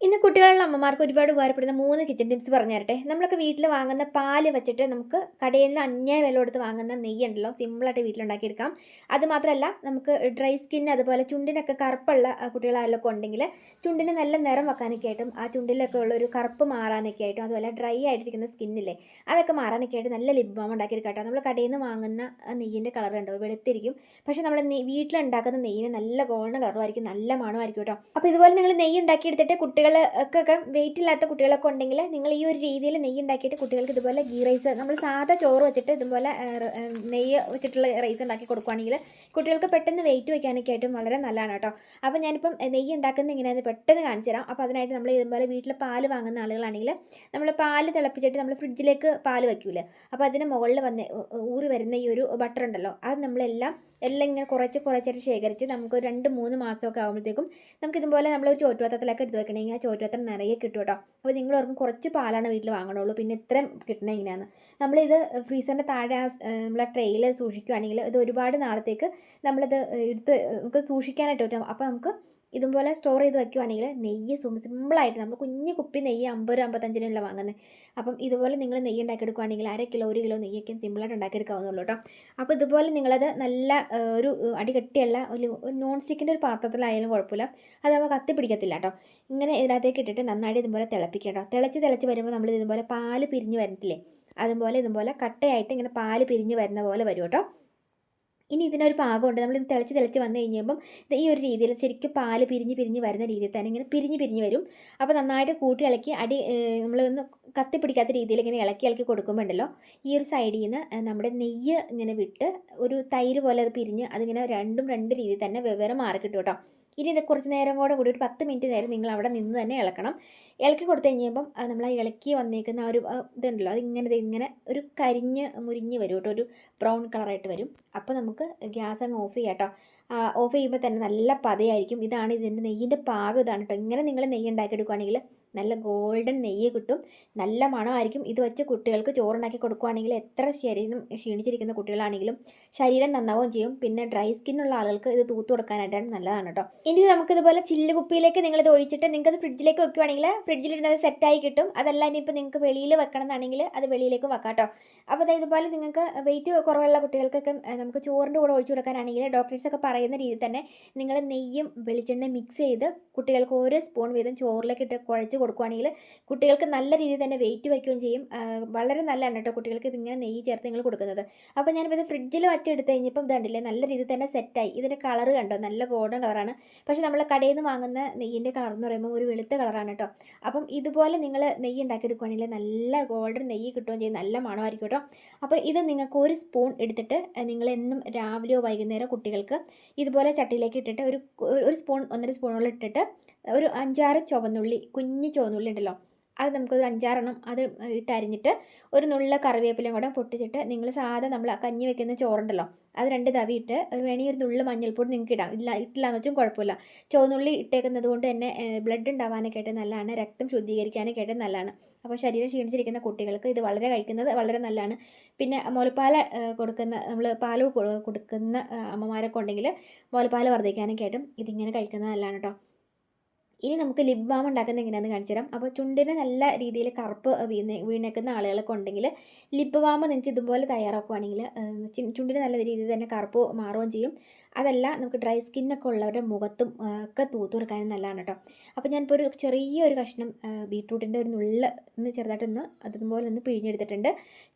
In ഇന്ന് കുട്ടികളുടെ അമ്മമാർക്ക് ഒരുപാട് ഉപകാരപ്പെടുന്ന മൂന്ന് കിച്ചൺ ടിപ്സ് പറഞ്ഞു തരട്ടെ നമ്മളൊക്കെ വീട്ടിൽ വാങ്ങുന്ന പാൽ വെച്ചിട്ട് നമുക്ക് കടയിൽ നിന്ന് അന്യായ വില കൊടുത്ത് വാങ്ങുന്ന നെയ്യ് ഉണ്ടല്ലോ സിമ്പിളായിട്ട് വീട്ടിലുണ്ടാക്കിയെടുക്കാം. അതുമാത്രമല്ല നമുക്ക് ഡ്രൈ സ്കിൻ അതുപോലെ ചുണ്ടിനൊക്കെ കറുപ്പുള്ള കുട്ടികളായാലൊക്കെ ഉണ്ടെങ്കിൽ ചുണ്ടിന് നല്ല നിറം വെക്കാനൊക്കെ ആയിട്ടും ആ ചുണ്ടിലൊക്കെ ഉള്ള ഒരു കറുപ്പ് മാറാനൊക്കെ ആയിട്ടും അതുപോലെ ഡ്രൈ ആയിട്ടിരിക്കുന്ന സ്കിന്നില്ലേ അതൊക്കെ മാറാനൊക്കെ ആയിട്ട് നല്ല ലിപ് ബാം ഉണ്ടാക്കിയെടുക്കാം നമ്മൾ കടയിൽ നിന്ന് വാങ്ങുന്ന നെയ്യിന്റെ കളർ ഉണ്ടാവും വെളുത്തിരിക്കും. പക്ഷേ നമ്മൾ വീട്ടിലുണ്ടാക്കുന്ന നെയ്യിന് നല്ല ഗോൾഡൻ കളറുമായിരിക്കും നല്ല മണമായിരിക്കും കേട്ടോ. അപ്പോൾ ഇതുപോലെ നിങ്ങൾ നെയ്യ് ഉണ്ടാക്കിയെടുത്തിട്ട് കുട്ടികൾക്കൊക്കെ വെയിറ്റ് ഇല്ലാത്ത കുട്ടികളൊക്കെ ഉണ്ടെങ്കിൽ നിങ്ങൾ ഈ ഒരു രീതിയിൽ നെയ്യ് ഉണ്ടാക്കിയിട്ട് കുട്ടികൾക്ക് ഇതുപോലെ ഗീ റൈസ് നമ്മൾ സാധാ ചോറ് വെച്ചിട്ട് ഇതുപോലെ നെയ്യ് വെച്ചിട്ടുള്ള റൈസ് ഉണ്ടാക്കി കൊടുക്കുകയാണെങ്കിൽ കുട്ടികൾക്ക് പെട്ടെന്ന് വെയിറ്റ് വയ്ക്കാനൊക്കെ ആയിട്ടും വളരെ നല്ലതാണ് കേട്ടോ. അപ്പോൾ ഞാനിപ്പം നെയ്യ് ഉണ്ടാക്കുന്നത് എങ്ങനെയാണെന്ന് പെട്ടെന്ന് കാണിച്ചു തരാം. അപ്പോൾ അതിനായിട്ട് നമ്മൾ ഇതുപോലെ വീട്ടിൽ പാൽ വാങ്ങുന്ന ആളുകളാണെങ്കിൽ നമ്മൾ പാൽ തിളപ്പിച്ചിട്ട് നമ്മൾ ഫ്രിഡ്ജിലേക്ക് പാൽ വയ്ക്കൂലേ. അപ്പോൾ അതിന് മുകളിൽ വന്ന് ഊറി വരുന്ന ഈ ഒരു ബട്ടർ ഉണ്ടല്ലോ. അത് നമ്മളെല്ലാം എല്ലാം ഇങ്ങനെ കുറച്ച് കുറച്ചായിട്ട് ശേഖരിച്ച് നമുക്ക് രണ്ട് മൂന്ന് മാസമൊക്കെ ആകുമ്പോഴത്തേക്കും നമുക്ക് ഇതുപോലെ നമ്മൾ ചോറ്റുപാത്രത്തിലൊക്കെ എടുത്ത് വെക്കണമെങ്കിൽ ആ ചോറ്റുപാത്രം നിറയെ കിട്ടും കേട്ടോ. അപ്പോൾ നിങ്ങൾ ഓർക്കും കുറച്ച് പാലാണ് വീട്ടിൽ വാങ്ങണുള്ളൂ. പിന്നെ ഇത്രയും കിട്ടണ എങ്ങനെയാണ്? നമ്മളിത് ഫ്രീസറിന്റെ താഴെ നമ്മളെ ട്രെയിൽ സൂക്ഷിക്കുകയാണെങ്കിൽ ഇത് ഒരുപാട് നാളത്തേക്ക് നമ്മളിത് എടുത്ത് നമുക്ക് സൂക്ഷിക്കാനായിട്ട് പറ്റും. അപ്പോൾ നമുക്ക് ഇതുപോലെ സ്റ്റോർ ചെയ്ത് വെക്കുവാണെങ്കിൽ നെയ്യ് സിമ്പിളായിട്ട് നമ്മൾ കുഞ്ഞു കുപ്പി നെയ്യ് അമ്പത് അമ്പത്തഞ്ചിനല്ല വാങ്ങുന്നത് അപ്പം ഇതുപോലെ നിങ്ങൾ നെയ്യ് ഉണ്ടാക്കിയെടുക്കുകയാണെങ്കിൽ അര കിലോ ഒരു കിലോ നെയ്യൊക്കെ സിമ്പിളായിട്ട് ഉണ്ടാക്കിയെടുക്കാവുന്നുള്ളൂ കേട്ടോ അപ്പോൾ ഇതുപോലെ നിങ്ങളത് നല്ല ഒരു അടികട്ടിയുള്ള ഒരു നോൺ സ്റ്റിക്കിന്റെ ഒരു പാത്രത്തിലായാലും കുഴപ്പമില്ല. അത് കത്തി പിടിക്കത്തില്ല കേട്ടോ ഇങ്ങനെ ഇതിനകത്തേക്ക് ഇട്ടിട്ട് നന്നായിട്ട് ഇതുപോലെ തിളപ്പിക്കുക കേട്ടോ തിളച്ച് തിളച്ച് വരുമ്പോൾ നമ്മൾ ഇതുപോലെ പാൽ പിരിഞ്ഞ് വരത്തില്ലേ? അതുപോലെ ഇതുപോലെ കട്ടയായിട്ട് ഇങ്ങനെ പാൽ പിരിഞ്ഞ് വരുന്ന പോലെ വരും കേട്ടോ ഇനി ഇതിനൊരു പാകമുണ്ട്. നമ്മൾ ഇത് തിളച്ച് തിളച്ച് വന്നു കഴിഞ്ഞപ്പം ഈ ഒരു രീതിയിൽ ശരിക്കും പാൽ പിരിഞ്ഞ് പിരിഞ്ഞ് വരുന്ന രീതിയിൽ തന്നെ ഇങ്ങനെ പിരിഞ്ഞ് പിരിഞ്ഞ് വരും. അപ്പോൾ നന്നായിട്ട് കൂട്ടി ഇളക്കി അടി നമ്മളൊന്ന് കത്തി കത്തിപ്പിടിക്കാത്ത രീതിയിൽ ഇങ്ങനെ ഇളക്കി ഇളക്കി കൊടുക്കുമ്പോൾ ഉണ്ടല്ലോ ഈ ഒരു സൈഡിൽ നിന്ന് നമ്മുടെ നെയ്യ് ഇങ്ങനെ വിട്ട് ഒരു തൈര് പോലെ അത് പിരിഞ്ഞ് അതിങ്ങനെ രണ്ടും രണ്ട് രീതിയിൽ തന്നെ വെവ്വേറെ മാറി കിട്ടും കേട്ടോ. ഇനി ഇത് കുറച്ച് നേരം കൂടെ കൂടി ഒരു പത്ത് മിനിറ്റ് നേരം നിങ്ങൾ അവിടെ നിന്ന് തന്നെ ഇളക്കണം. ഇളക്കി കൊടുത്തു കഴിഞ്ഞപ്പം നമ്മൾ ആ ഇളക്കി വന്നേക്കുന്ന ആ ഒരു ഇതുണ്ടല്ലോ അതിങ്ങനെ ഇങ്ങനെ ഒരു കരിഞ്ഞ് മുരിഞ്ഞ് വരും കേട്ടോ ഒരു ബ്രൗൺ കളറായിട്ട് വരും. അപ്പോൾ നമുക്ക് ഗ്യാസ് അങ്ങ് ഓഫ് ചെയ്യാം കേട്ടോ. ഓഫ് ചെയ്യുമ്പോൾ തന്നെ നല്ല പതയായിരിക്കും. ഇതാണ് ഇതിന്റെ നെയ്യിന്റെ പാകം ഇതാണ് കേട്ടോ. ഇങ്ങനെ നിങ്ങൾ നെയ്യ് ഉണ്ടാക്കിയെടുക്കുകയാണെങ്കിൽ നല്ല ഗോൾഡൻ നെയ്യ് കിട്ടും. നല്ല മണമായിരിക്കും. ഇത് വെച്ച് കുട്ടികൾക്ക് ചോറുണ്ടാക്കി കൊടുക്കുകയാണെങ്കിൽ എത്ര ശരീരം ക്ഷീണിച്ചിരിക്കുന്ന കുട്ടികളാണെങ്കിലും ശരീരം നന്നാവുകയും ചെയ്യും. പിന്നെ ഡ്രൈ സ്കിന്നുള്ള ആളുകൾക്ക് ഇത് തൂത്ത് കൊടുക്കാനായിട്ടാണ് നല്ലതാണ് കേട്ടോ ഇനി നമുക്കിതുപോലെ ചില്ല് കുപ്പിയിലേക്ക് നിങ്ങളിത് ഒഴിച്ചിട്ട് നിങ്ങൾക്ക് അത് ഫ്രിഡ്ജിലേക്ക് വെക്കുകയാണെങ്കിൽ ഫ്രിഡ്ജിലിരുന്നത് സെറ്റായി കിട്ടും. അതല്ല ഇനിയിപ്പോൾ നിങ്ങൾക്ക് വെളിയിൽ വെക്കണം എന്നാണെങ്കിൽ അത് വെളിയിലേക്ക് വെക്കാം കേട്ടോ അപ്പോൾ അതായത് ഇതുപോലെ നിങ്ങൾക്ക് വെയിറ്റ് കുറവുള്ള കുട്ടികൾക്കൊക്കെ നമുക്ക് ചോറിന്റെ കൂടെ ഒഴിച്ചു കൊടുക്കാനാണെങ്കിൽ ഡോക്ടേഴ്സൊക്കെ പറയുന്ന രീതിയിൽ തന്നെ നിങ്ങൾ നെയ്യും വെളിച്ചെണ്ണയും മിക്സ് ചെയ്ത് കുട്ടികൾക്ക് ഓരോ സ്പൂൺ വീതം ചോറിലേക്ക് ഇട്ട് കുഴച്ച് കൊടുക്കുകയാണെങ്കിൽ കുട്ടികൾക്ക് നല്ല രീതിയിൽ തന്നെ വെയിറ്റ് വയ്ക്കുകയും ചെയ്യും. വളരെ നല്ലതാണ് കേട്ടോ കുട്ടികൾക്ക് ഇതിങ്ങനെ നെയ്യ് ചേർത്ത് നിങ്ങൾ കൊടുക്കുന്നത്. അപ്പോൾ ഞാനിപ്പോൾ ഇത് ഫ്രിഡ്ജിൽ വച്ചെടുത്ത് കഴിഞ്ഞപ്പം കണ്ടില്ലേ നല്ല രീതിയിൽ തന്നെ സെറ്റായി ഇതിന്റെ കളർ കണ്ടോ? നല്ല ഗോൾഡൻ കളറാണ് പക്ഷേ നമ്മൾ കടയിൽ നിന്ന് വാങ്ങുന്ന നെയ്യിന്റെ കളർ എന്ന് പറയുമ്പോൾ ഒരു വെളുത്ത കളറാണ് കേട്ടോ. അപ്പം ഇതുപോലെ നിങ്ങൾ നെയ്യ് ഉണ്ടാക്കിയെടുക്കുകയാണെങ്കിൽ നല്ല ഗോൾഡൻ നെയ്യ് കിട്ടുകയും ചെയ്യും. നല്ല മണമായിരിക്കും കേട്ടോ. അപ്പോൾ ഇത് നിങ്ങൾക്ക് ഒരു സ്പൂൺ എടുത്തിട്ട് നിങ്ങൾ എന്നും രാവിലെയോ വൈകുന്നേരമോ കുട്ടികൾക്ക് ഇതുപോലെ ചട്ടിയിലേക്ക് ഇട്ടിട്ട് ഒരു ഒരു സ്പൂൺ ഒന്നര സ്പൂണോളം ഇട്ടിട്ട് ഒരു അഞ്ചാറ് ചുവന്നുള്ളി കുഞ്ഞ് ചുവന്നുള്ളി ഉണ്ടല്ലോ. അത് നമുക്കൊരു അഞ്ചാറെണ്ണം അത് ഇട്ടരിഞ്ഞിട്ട് ഒരു നുള്ള കറിവേപ്പിലയും കൂടെ പൊട്ടിച്ചിട്ട് നിങ്ങൾ സാധാ നമ്മൾ കഞ്ഞി വെക്കുന്ന ചോറുണ്ടല്ലോ അത് രണ്ട് തവി ഇട്ട് ഒരു വേണമെങ്കിൽ ഒരു നുള്ള മഞ്ഞൾപ്പൊടി നിങ്ങൾക്ക് ഇടാം. ഇല്ല ഇട്ടില്ല എന്ന് വെച്ചും കുഴപ്പമില്ല. ചുവന്നുള്ളി ഇട്ടേക്കുന്നത് കൊണ്ട് തന്നെ ബ്ലഡ് ഉണ്ടാവാനൊക്കെ ആയിട്ട് നല്ലതാണ് രക്തം ശുദ്ധീകരിക്കാനൊക്കെ ആയിട്ട് നല്ലതാണ്. അപ്പോൾ ശരീരം ക്ഷീണിച്ചിരിക്കുന്ന കുട്ടികൾക്ക് ഇത് വളരെ കഴിക്കുന്നത് വളരെ നല്ലതാണ്. പിന്നെ മുലപ്പാൽ ഏഹ്, കൊടുക്കുന്ന നമ്മൾ പാൽ കൊടുക്കുന്ന അമ്മമാരൊക്കെ ഉണ്ടെങ്കിൽ മുലപ്പാൽ വർദ്ധിക്കാനൊക്കെ ആയിട്ടും ഇതിങ്ങനെ കഴിക്കുന്നത് നല്ലതാണ് കേട്ടോ. ഇനി നമുക്ക് ലിപ് ബാം ഉണ്ടാക്കുന്നത് എങ്ങനെയാണെന്ന് കാണിച്ചു തരാം. അപ്പോൾ ചുണ്ടിന് നല്ല രീതിയിൽ കറുപ്പ് വീണ് വീണേക്കുന്ന ആളുകളൊക്കെ ഉണ്ടെങ്കിൽ ലിപ് ബാം നിങ്ങൾക്ക് ഇതുപോലെ തയ്യാറാക്കുകയാണെങ്കിൽ ഏഹ്, ചുണ്ടിന് നല്ല രീതിയിൽ തന്നെ കറുപ്പ് മാറുകയും ചെയ്യും. അതല്ല നമുക്ക് ഡ്രൈ സ്കിന്നൊക്കെ ഉള്ളവരുടെ മുഖത്തും ഒക്കെ തൂത്ത് കൊടുക്കാനും നല്ലതാണ് കേട്ടോ. അപ്പോൾ ഞാനിപ്പോൾ ഒരു ചെറിയൊരു കഷ്ണം ബീട്രൂട്ടിന്റെ ഒരു നുള്ള ഒന്ന് ചെറുതായിട്ടൊന്ന് അതുപോലെ ഒന്ന് പിഴിഞ്ഞെടുത്തിട്ടുണ്ട്.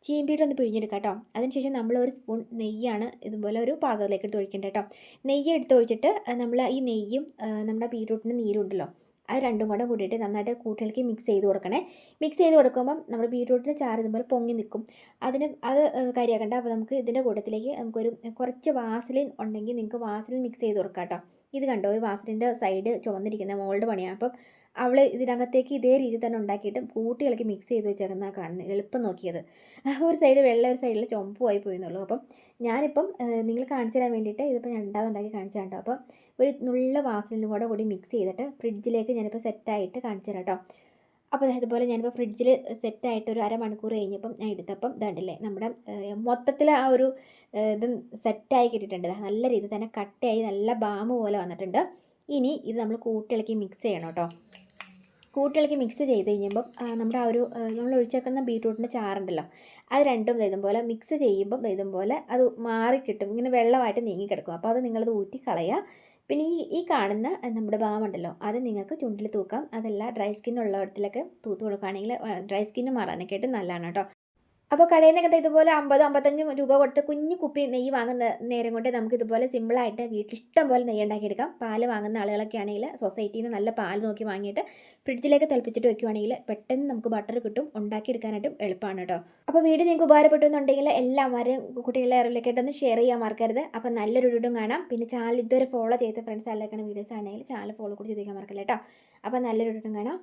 ചീമ്പീട്ട് ഒന്ന് പിഴിഞ്ഞെടുക്കാം കേട്ടോ അതിനുശേഷം നമ്മൾ ഒരു സ്പൂൺ നെയ്യാണ് ഇതുപോലെ ഒരു പാത്രത്തിലേക്ക് എടുത്ത് ഒഴിക്കേണ്ടത് കേട്ടോ. നെയ്യ് എടുത്ത് ഒഴിച്ചിട്ട് നമ്മൾ ഈ നെയ്യും നമ്മുടെ ബീട്രൂട്ടിന്റെ നീരും ഉണ്ടല്ലോ അത് രണ്ടും കൂടെ കൂട്ടിയിട്ട് നന്നായിട്ട് കൂട്ടിലേക്ക് മിക്സ് ചെയ്ത് കൊടുക്കണേ. മിക്സ് ചെയ്ത് കൊടുക്കുമ്പം നമ്മുടെ ബീട്രൂട്ടിന്റെ ചാറ് ഇതുപോലെ പൊങ്ങി നിൽക്കും അതിന് അത് കരിയാക്കണ്ട. അപ്പോൾ നമുക്ക് ഇതിന്റെ കൂട്ടത്തിലേക്ക് നമുക്കൊരു കുറച്ച് വാസലിൻ ഉണ്ടെങ്കിൽ നിങ്ങൾക്ക് വാസലിൻ മിക്സ് ചെയ്ത് കൊടുക്കാം കേട്ടോ. ഇത് കണ്ടോ? ഈ വാസലിന്റെ സൈഡ് ചുവന്നിരിക്കുന്ന മോളുടെ പണിയാണ് അപ്പം അവൾ ഇതിനകത്തേക്ക് ഇതേ രീതി തന്നെ ഉണ്ടാക്കിയിട്ട് കൂട്ടികളൊക്കെ മിക്സ് ചെയ്ത് വെച്ചേക്കുന്ന കാണുന്നത് എളുപ്പം നോക്കിയത്. ഒരു സൈഡ് വെള്ള ഒരു സൈഡിൽ ചുമപ്പുമായി പോയി എന്നുള്ളൂ. അപ്പം ഞാനിപ്പം നിങ്ങൾ കാണിച്ചു തരാൻ വേണ്ടിയിട്ട് ഇതിപ്പോൾ ഞാൻ ഉണ്ടാവും ഉണ്ടാക്കി അപ്പോൾ ഒരു നുള്ള വാസനയിലും കൂടെ കൂടി മിക്സ് ചെയ്തിട്ട് ഫ്രിഡ്ജിലേക്ക് ഞാനിപ്പോൾ സെറ്റായിട്ട് കാണിച്ചു തരാം കേട്ടോ അപ്പോൾ ഇതുപോലെ ഞാനിപ്പോൾ ഫ്രിഡ്ജിൽ സെറ്റായിട്ട് ഒരു അരമണിക്കൂർ കഴിഞ്ഞപ്പം ഞാൻ എടുത്തപ്പം ഇതാണ്ടല്ലേ നമ്മുടെ മൊത്തത്തിൽ ആ ഒരു ഇത് സെറ്റായി കിട്ടിയിട്ടുണ്ട്. നല്ല രീതിയിൽ തന്നെ കട്ടയായി നല്ല ബാമ് പോലെ വന്നിട്ടുണ്ട്. ഇനി ഇത് നമ്മൾ കൂട്ടിളക്കി മിക്സ് ചെയ്യണം കേട്ടോ കൂട്ടിളക്കി മിക്സ് ചെയ്ത് കഴിയുമ്പം നമ്മുടെ ആ ഒരു നമ്മൾ ഒഴിച്ചേക്കുന്ന ബീട്രൂട്ടിന്റെ ചാറുണ്ടല്ലോ അത് രണ്ടും ഇതും പോലെ മിക്സ് ചെയ്യുമ്പം ഇതും പോലെ അത് മാറിക്കിട്ടും. ഇങ്ങനെ വെള്ളമായിട്ട് നീങ്ങി കിടക്കും. അപ്പോൾ അത് നിങ്ങളത് ഊറ്റി കളയുക പിന്നെ ഈ ഈ കാണുന്ന നമ്മുടെ ബാമുണ്ടല്ലോ അത് നിങ്ങൾക്ക് ചുണ്ടിൽ തൂക്കാം. അതല്ല ഡ്രൈ സ്കിൻ ഉള്ളിടത്തിലൊക്കെ തൂത്ത് കൊടുക്കുകയാണെങ്കിൽ ഡ്രൈ സ്കിന്ന് മാറാനൊക്കെ ആയിട്ട് നല്ലതാണ് കേട്ടോ. അപ്പോൾ കടയിൽ നിന്നൊക്കെ ഇതുപോലെ അമ്പത് അമ്പത്തഞ്ച് രൂപ കൊടുത്ത് കുഞ്ഞു കുപ്പി നെയ്യ് വാങ്ങുന്ന നേരം കൊണ്ട് നമുക്ക് ഇതുപോലെ സിമ്പിളായിട്ട് വീട്ടിൽ ഇഷ്ടം പോലെ നെയ്യ് ഉണ്ടാക്കിയെടുക്കാം പാൽ വാങ്ങുന്ന ആളുകളൊക്കെ ആണെങ്കിൽ സൊസൈറ്റിയിൽ നിന്ന് നല്ല പാൽ നോക്കി വാങ്ങിയിട്ട് ഫ്രിഡ്ജിലേക്ക് തിളപ്പിച്ചിട്ട് വെക്കുവാണെങ്കിൽ പെട്ടെന്ന് നമുക്ക് ബട്ടർ കിട്ടും. ഉണ്ടാക്കിയെടുക്കാനായിട്ടും എളുപ്പമാണ് കേട്ടോ അപ്പോൾ വീഡിയോ നിങ്ങൾക്ക് ഉപകാരപ്പെട്ടു എന്നുണ്ടെങ്കിൽ എല്ലാവരും കുട്ടികളെ അറിവിലേക്കായിട്ട് ഒന്ന് ഷെയർ ചെയ്യാൻ മറക്കരുത്. അപ്പോൾ നല്ലൊരു വീടും കാണാം. പിന്നെ ചാനൽ ഇതുവരെ ഫോളോ ചെയ്ത ഫ്രണ്ട്സ് ആളിലേക്കാണ് വീഡിയോസ് ആണെങ്കിൽ ചാനൽ ഫോളോ കൂടി ചെയ്തേക്കാൻ മറക്കില്ല കേട്ടോ അപ്പോൾ നല്ലൊരു വീടും കാണാം.